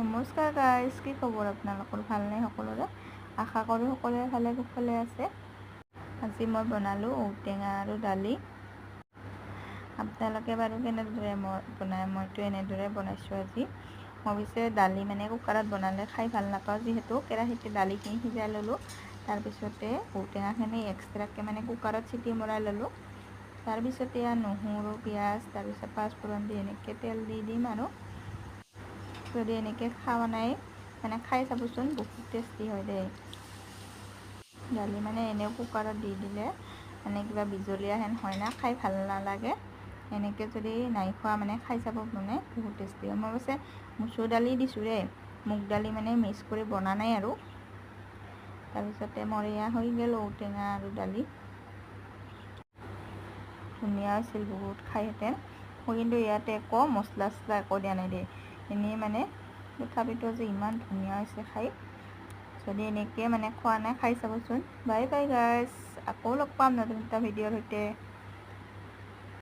নমস্কাৰ গাইজ কি খবৰ আপোনালোকৰ? ভালনে সকলোৰে? আশা কৰোঁ সকলোৱে ভালে কুশলে আছে। আজি মই বনালোঁ ঔটেঙা আৰু দালি। আপোনালোকে বাৰু কেনেদৰে মই বনাই মইতো এনেদৰে বনাইছোঁ আজি। মই পিছে দালি মানে কুকাৰত বনালে খাই ভাল নাপাওঁ যিহেতু। কেৰাহীতে দালিখিনি সিজাই ল'লোঁ। তাৰপিছতে ঔটেঙাখিনি এক্সট্ৰাকৈ মানে কুকাৰত চিটি মৰাই ল'লোঁ। তাৰপিছতে নহৰু পিঁয়াজ তাৰপিছত পাঁচফোৰণ দি এনেকৈ তেল দি দিম আৰু। যদি এনেকৈ খোৱা নাই মানে খাই চাবচোন বহুত টেষ্টি হয় দেই। দালি মানে এনেও কুকাৰত দি দিলে মানে কিবা বিজলীয়া হেন হয় না খাই ভাল নালাগে। এনেকৈ যদি নাই খোৱা মানে খাই চাব মানে বহুত টেষ্টি হয়। মই অৱশ্যে মচুৰ দালি দিছোঁ দেই মুগ দালি মানে মিক্স কৰি বনা নাই আৰু। তাৰপিছতে মৰিয়া হৈ গ'ল ঔটেঙা আৰু দালি। ধুনীয়া হৈছিল বহুত খাই হেঁতেন মই কিন্তু ইয়াতে একো মছলা চছলা একো দিয়া নাই দেই। এনেই মানে তথাপিতো যে ইমান ধুনীয়া হৈছে খাই। যদি এনেকৈ মানে খোৱা নাই খাই চাবচোন। বাই বাই গাইজ আকৌ লগ পাম নতুন এটা ভিডিঅ'ৰ সৈতে।